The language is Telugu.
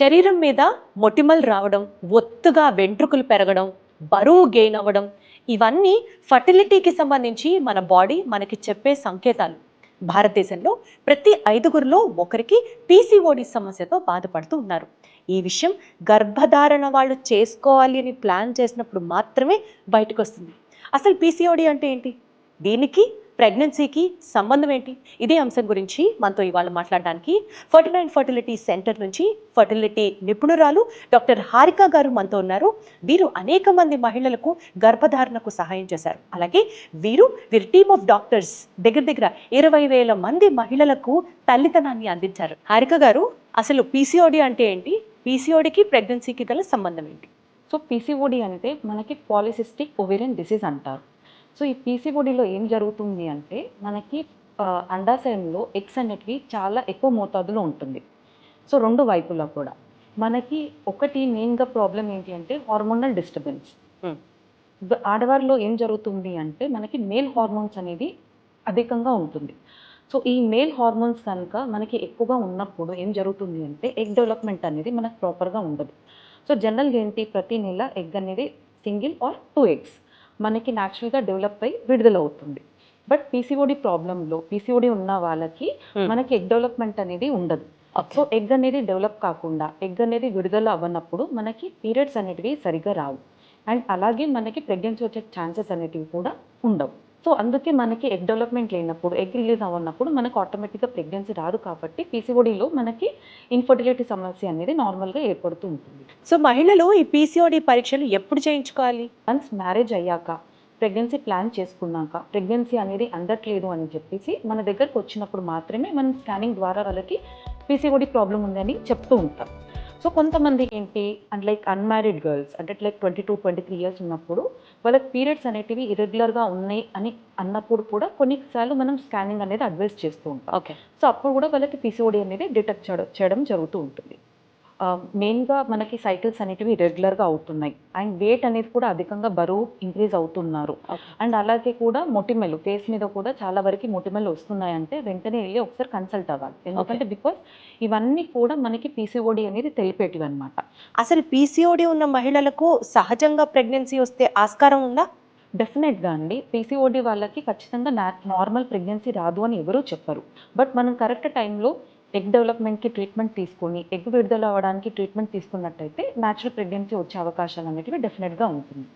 శరీరం మీద మొటిమలు రావడం ఒత్తుగా వెంట్రుకలు పెరగడం బరువు గెయిన్ అవ్వడం ఇవన్నీ ఫర్టిలిటీకి సంబంధించి మన బాడీ మనకి చెప్పే సంకేతాలు. భారతదేశంలో ప్రతి ఐదుగురిలో ఒకరికి పీసీఓడి సమస్యతో బాధపడుతూ ఉన్నారు. ఈ విషయం గర్భధారణ వాళ్ళు చేసుకోవాలి అని ప్లాన్ చేసినప్పుడు మాత్రమే బయటకు వస్తుంది. అసలు పీసీఓడి అంటే ఏంటి? దీనికి ప్రెగ్నెన్సీకి సంబంధం ఏంటి? ఇదే అంశం గురించి మనతో ఇవాళ మాట్లాడడానికి ఫర్టిల్ అండ్ ఫర్టిలిటీ సెంటర్ నుంచి ఫర్టిలిటీ నిపుణురాలు డాక్టర్ హారిక గారు మనతో ఉన్నారు. వీరు అనేక మంది మహిళలకు గర్భధారణకు సహాయం చేశారు. అలాగే వీరు వీరి టీమ్ ఆఫ్ డాక్టర్స్ దగ్గర దగ్గర ఇరవై వేల మంది మహిళలకు తల్లితనాన్ని అందించారు. హారిక గారు అసలు పీసీఓడి అంటే ఏంటి? పీసీఓడికి ప్రెగ్నెన్సీకి గల సంబంధం ఏంటి? సో పీసీఓడి అంటే మనకి పాలిసిస్టిక్ ఒవేరియన్ డిసీజ్ అంటారు. సో ఈ పీసీఓడిలో ఏం జరుగుతుంది అంటే మనకి అండాశయంలో ఎగ్స్ అనేటివి చాలా ఎక్కువ మోతాదులో ఉంటుంది. సో రెండు వైపులా కూడా. మనకి ఒకటి మెయిన్గా ప్రాబ్లం ఏంటి అంటే హార్మోనల్ డిస్టర్బెన్స్. ఆడవారిలో ఏం జరుగుతుంది అంటే మనకి మేల్ హార్మోన్స్ అనేది అధికంగా ఉంటుంది. సో ఈ మేల్ హార్మోన్స్ కనుక మనకి ఎక్కువగా ఉన్నప్పుడు ఏం జరుగుతుంది అంటే ఎగ్ డెవలప్మెంట్ అనేది మనకు ప్రాపర్గా ఉండదు. సో జనరల్గా ఏంటి? ప్రతి నెల ఎగ్ అనేది సింగిల్ ఆర్ టూ ఎగ్స్ మనకి న్యాచురల్గా డెవలప్ అయి విడుదల అవుతుంది బట్ పీసీఓడి ప్రాబ్లంలో పీసీఓడి ఉన్న వాళ్ళకి Hmm. మనకి ఎగ్ డెవలప్మెంట్ అనేది ఉండదు. సో ఎగ్ అనేది డెవలప్ కాకుండా ఎగ్ అనేది విడుదల అవ్వనప్పుడు మనకి పీరియడ్స్ అనేటివి సరిగ్గా రావు. అండ్ అలాగే మనకి ప్రెగ్నెన్సీ వచ్చే ఛాన్సెస్ అనేటివి కూడా ఉండవు. సో అందుకే మనకి ఎగ్ డెవలప్మెంట్ లేనప్పుడు ఎగ్ రిలీజ్ అవ్వనప్పుడు మనకు ఆటోమేటిక్గా ప్రెగ్నెన్సీ రాదు కాబట్టి పీసీఓడిలో మనకి ఇన్ఫర్టిలిటీ సమస్య అనేది నార్మల్గా ఏర్పడుతూ ఉంటుంది. సో మహిళలు ఈ పీసీఓడి పరీక్షలు ఎప్పుడు చేయించుకోవాలి? వన్స్ మ్యారేజ్ అయ్యాక ప్రెగ్నెన్సీ ప్లాన్ చేసుకున్నాక ప్రెగ్నెన్సీ అనేది అందట్లేదు అని చెప్పేసి మన దగ్గరకు వచ్చినప్పుడు మాత్రమే మనం స్కానింగ్ ద్వారా వాళ్ళకి పీసీఓడి ప్రాబ్లం ఉందని చెప్తూ ఉంటాం. సో కొంతమంది ఏంటి అండ్ లైక్ అన్మ్యారీడ్ గర్ల్స్ అంటే like twenty two twenty three years ఉన్నప్పుడు వాళ్ళకి పీరియడ్స్ అనేటివి ఇరెగ్యులర్గా ఉన్నాయి అని అన్నప్పుడు కూడా కొన్నిసార్లు మనం స్కానింగ్ అనేది అడ్వైస్ చేస్తూ ఉంటాం. ఓకే సో అప్పుడు కూడా వాళ్ళకి పీసీఓడి అనేది డిటెక్ట్ చేయడం చేయడం జరుగుతూ ఉంటుంది. మెయిన్గా మనకి సైకిల్స్ అనేటివి రెగ్యులర్గా అవుతున్నాయి. అండ్ వెయిట్ అనేది కూడా అధికంగా బరువు ఇంక్రీజ్ అవుతున్నారు. అండ్ అలాగే కూడా మొటిమలు ఫేస్ మీద కూడా చాలా వరకు మొటిమలు వస్తున్నాయంటే వెంటనే వెళ్ళి ఒకసారి కన్సల్ట్ అవ్వాలి. ఎందుకంటే బికాస్ ఇవన్నీ కూడా మనకి పీసీఓడి అనేది తెలిపేటివి అనమాట అసలు పీసీఓడి ఉన్న మహిళలకు సహజంగా ప్రెగ్నెన్సీ వస్తే ఆస్కారం ఉందా? డెఫినెట్గా అండి. పీసీఓడి వాళ్ళకి ఖచ్చితంగా నార్మల్ ప్రెగ్నెన్సీ రాదు అని ఎవరూ చెప్పరు. బట్ మనం కరెక్ట్ టైంలో ఎగ్ డెవలప్మెంట్కి ట్రీట్మెంట్ తీసుకొని ఎగ్ విడుదల అవ్వడానికి ట్రీట్మెంట్ తీసుకున్నట్టయితే న్యాచురల్ ప్రెగ్నెన్సీ వచ్చే అవకాశాలు అనేటివి డెఫినెట్గా ఉంటుంది.